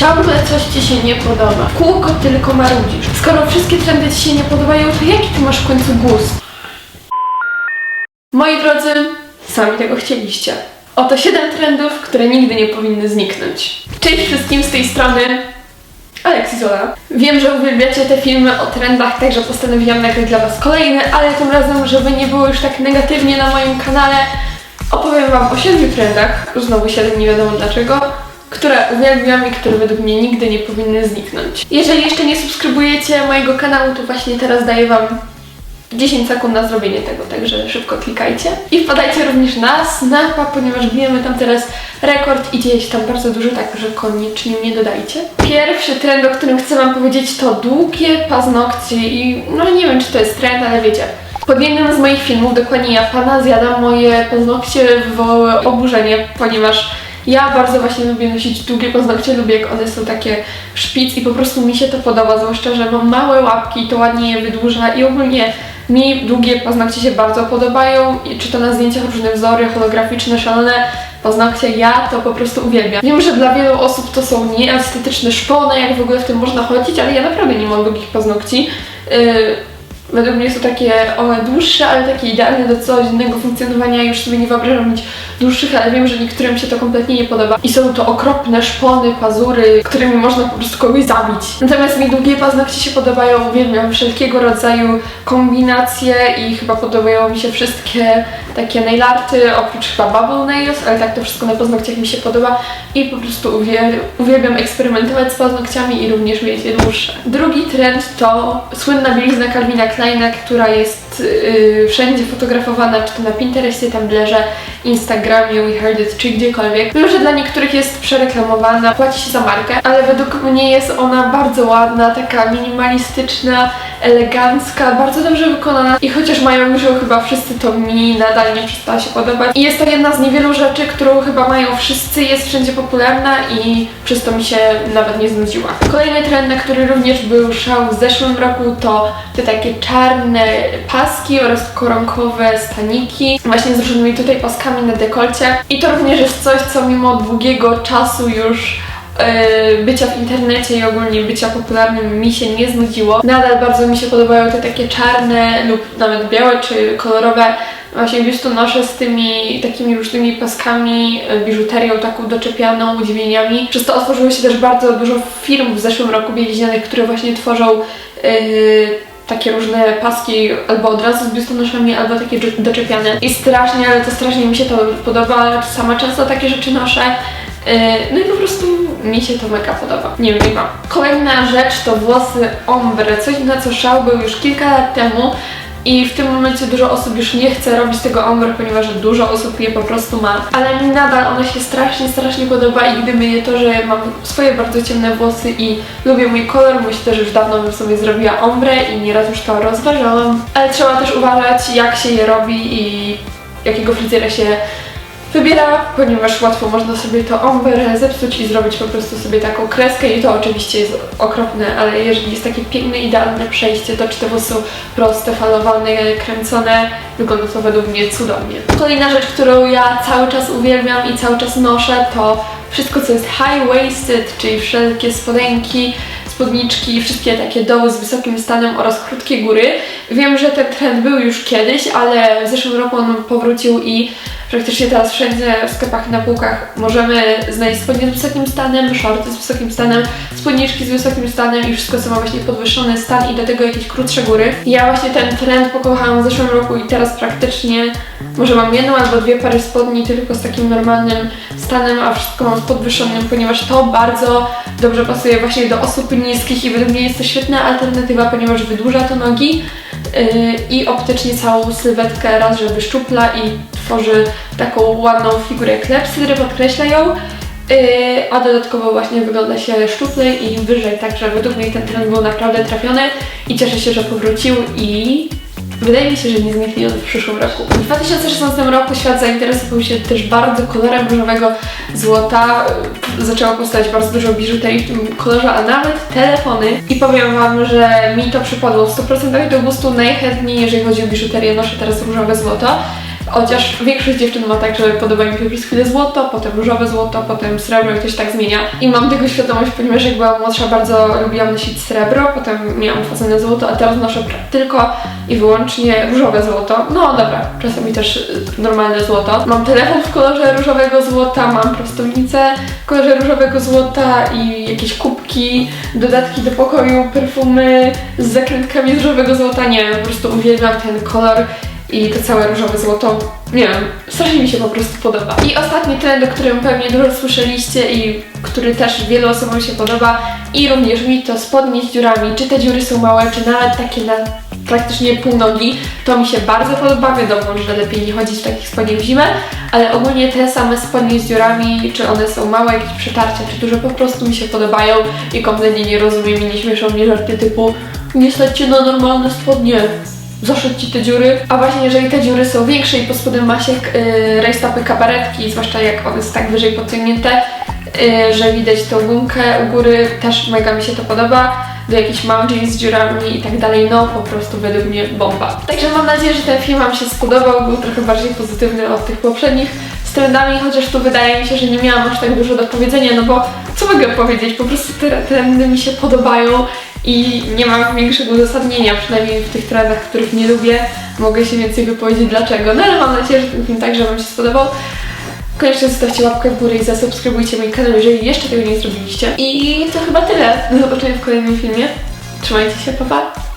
Ciągle coś Ci się nie podoba. W Kółko tylko marudzisz. Skoro wszystkie trendy Ci się nie podobają, to jaki Ty masz w końcu gust? Moi drodzy, sami tego chcieliście. Oto 7 trendów, które nigdy nie powinny zniknąć. Cześć wszystkim z tej strony. Alexizola. Wiem, że uwielbiacie te filmy o trendach, także postanowiłam nagrać dla Was kolejny, ale tym razem, żeby nie było już tak negatywnie na moim kanale, opowiem Wam o 7 trendach, znowu 7, nie wiadomo dlaczego, które uwielbiam i które według mnie nigdy nie powinny zniknąć. Jeżeli jeszcze nie subskrybujecie mojego kanału, to właśnie teraz daję Wam 10 sekund na zrobienie tego, także szybko klikajcie. I wpadajcie również na Snapa, ponieważ bijemy tam teraz rekord i dzieje się tam bardzo dużo, także koniecznie mnie dodajcie. Pierwszy trend, o którym chcę Wam powiedzieć, to długie paznokcie i no nie wiem, czy to jest trend, ale wiecie. Pod jednym z moich filmów, dokładnie ja pana zjadam, moje paznokcie wywołały oburzenie, ponieważ ja bardzo właśnie lubię nosić długie paznokcie, lubię jak one są takie szpic i po prostu mi się to podoba, zwłaszcza, że mam małe łapki, to ładnie je wydłuża i ogólnie mi długie paznokcie się bardzo podobają, czy to na zdjęciach różne wzory holograficzne, szalone paznokcie, ja to po prostu uwielbiam. Wiem, że dla wielu osób to są nieestetyczne szpony, jak w ogóle w tym można chodzić, ale ja naprawdę nie mam długich paznokci. Yy, Według mnie są takie one dłuższe, ale takie idealne do codziennego funkcjonowania. Już sobie nie wyobrażam mieć dłuższych, ale wiem, że niektórym się to kompletnie nie podoba. I są to okropne szpony, pazury, którymi można po prostu kogoś zabić. Natomiast mi długie paznokcie się podobają, uwielbiam wszelkiego rodzaju kombinacje i chyba podobają mi się wszystkie takie nail arty, oprócz chyba bubble nails, ale tak to wszystko na paznokciach mi się podoba i po prostu uwiel- uwielbiam eksperymentować z paznokciami i również mieć je dłuższe. Drugi trend to słynna bielizna Calvina Kleina, która jest yy, wszędzie fotografowana, czy to na Pinterestie, Tumblrze, Instagramie, We Heard It, czy gdziekolwiek. Wiem, że dla niektórych jest przereklamowana, płaci się za markę, ale według mnie jest ona bardzo ładna, taka minimalistyczna, elegancka, bardzo dobrze wykonana i chociaż mają już chyba wszyscy, to mi nadal nie przestała się podobać. I jest to jedna z niewielu rzeczy, którą chyba mają wszyscy, jest wszędzie popularna i przez to mi się nawet nie znudziła. Kolejny trend, na który również był szał w zeszłym roku, to te takie czarne paski oraz koronkowe staniki, właśnie z różnymi tutaj paskami na dekolcie. I to również jest coś, co mimo długiego czasu już bycia w internecie i ogólnie bycia popularnym mi się nie znudziło. Nadal bardzo mi się podobają te takie czarne lub nawet białe czy kolorowe właśnie biustonosze z tymi takimi różnymi paskami, e, biżuterią taką doczepianą, udźwieniami. Przez to otworzyło się też bardzo dużo firm w zeszłym roku bieliźnianych, które właśnie tworzą e, takie różne paski albo od razu z biustonoszami, albo takie doczepiane. I strasznie, ale to strasznie mi się to podoba. Sama często takie rzeczy noszę. Yy, No i po prostu mi się to mega podoba. Nie wiem, mam. Kolejna rzecz to włosy ombre. Coś na co szał był już kilka lat temu. I w tym momencie dużo osób już nie chce robić tego ombre, ponieważ dużo osób je po prostu ma. Ale mi nadal ona się strasznie, strasznie podoba i gdyby nie to, że mam swoje bardzo ciemne włosy i lubię mój kolor, myślę, że już dawno bym sobie zrobiła ombre i nieraz już to rozważałam. Ale trzeba też uważać, jak się je robi i jakiego fryzjera się wybiera, ponieważ łatwo można sobie to ombre zepsuć i zrobić po prostu sobie taką kreskę i to oczywiście jest okropne, ale jeżeli jest takie piękne, idealne przejście, to czy te włosy są proste, falowane, kręcone, wygląda to według mnie cudownie. Kolejna rzecz, którą ja cały czas uwielbiam i cały czas noszę, to wszystko co jest high-waisted, czyli wszelkie spodenki, spódniczki, wszystkie takie doły z wysokim stanem oraz krótkie góry. Wiem, że ten trend był już kiedyś, ale w zeszłym roku on powrócił i praktycznie teraz wszędzie w sklepach na półkach możemy znaleźć spodnie z wysokim stanem, shorty z wysokim stanem, spódniczki z wysokim stanem i wszystko co ma właśnie podwyższony stan i do tego jakieś krótsze góry. Ja właśnie ten trend pokochałam w zeszłym roku i teraz praktycznie może mam jedną albo dwie pary spodni tylko z takim normalnym stanem, a wszystko mam z podwyższonym, ponieważ to bardzo dobrze pasuje właśnie do osób niskich i według mnie jest to świetna alternatywa, ponieważ wydłuża to nogi yy, i optycznie całą sylwetkę raz, że wyszczupla i tworzy taką ładną figurę klepsydry, podkreśla ją. Yy, a dodatkowo właśnie wygląda się szczuplej i wyżej, także według mnie ten trend był naprawdę trafiony i cieszę się, że powrócił i wydaje mi się, że nie zniknie on w przyszłym roku. W 2016 roku świat zainteresował się też bardzo kolorem różowego złota. Zaczęło powstawać bardzo dużo biżuterii w tym kolorze, a nawet telefony. I powiem Wam, że mi to przypadło w 100% do gustu. Najchętniej, jeżeli chodzi o biżuterię, noszę teraz różowe złoto. Chociaż większość dziewczyn ma tak, że podoba mi się przez chwilę złoto, potem różowe złoto, potem srebro i to się tak zmienia. I mam tego świadomość, ponieważ jak byłam młodsza, bardzo lubiłam nosić srebro, potem miałam na złoto, a teraz noszę tylko i wyłącznie różowe złoto. No dobra, czasami też y, normalne złoto. Mam telefon w kolorze różowego złota, mam prostownicę w kolorze różowego złota i jakieś kubki, dodatki do pokoju, perfumy z zakrętkami różowego złota. Nie po prostu uwielbiam ten kolor i to całe różowe złoto. Nie wiem, strasznie mi się po prostu podoba. I ostatni trend, o którym pewnie dużo słyszeliście i który też wielu osobom się podoba i również mi to spodnie z dziurami. Czy te dziury są małe, czy nawet takie na praktycznie pół nogi. To mi się bardzo podoba. Wiadomo, że lepiej nie chodzić w takich spodniach w zimę, ale ogólnie te same spodnie z dziurami, czy one są małe, jakieś przetarcia, czy duże, po prostu mi się podobają i kompletnie nie rozumiem i nie śmieszą mnie żarty typu nie stać cię na normalne spodnie. Zaszedł ci te dziury, a właśnie jeżeli te dziury są większe i pod spodem ma się yy, rajstopy kabaretki, zwłaszcza jak one są tak wyżej podciągnięte, yy, że widać tą gumkę u góry, też mega mi się to podoba. Do jakichś mam jeans z dziurami i tak dalej, no po prostu według mnie bomba. Także mam nadzieję, że ten film Wam się spodobał, był trochę bardziej pozytywny od tych poprzednich trendami, chociaż tu wydaje mi się, że nie miałam aż tak dużo do powiedzenia, no bo co mogę powiedzieć, po prostu te trendy mi się podobają i nie mam większego uzasadnienia, przynajmniej w tych trendach, których nie lubię, mogę się więcej wypowiedzieć dlaczego, no ale mam nadzieję, że także Wam się spodobał. Koniecznie zostawcie łapkę w górę i zasubskrybujcie mój kanał, jeżeli jeszcze tego nie zrobiliście. I to chyba tyle. Do zobaczenia w kolejnym filmie. Trzymajcie się, pa pa!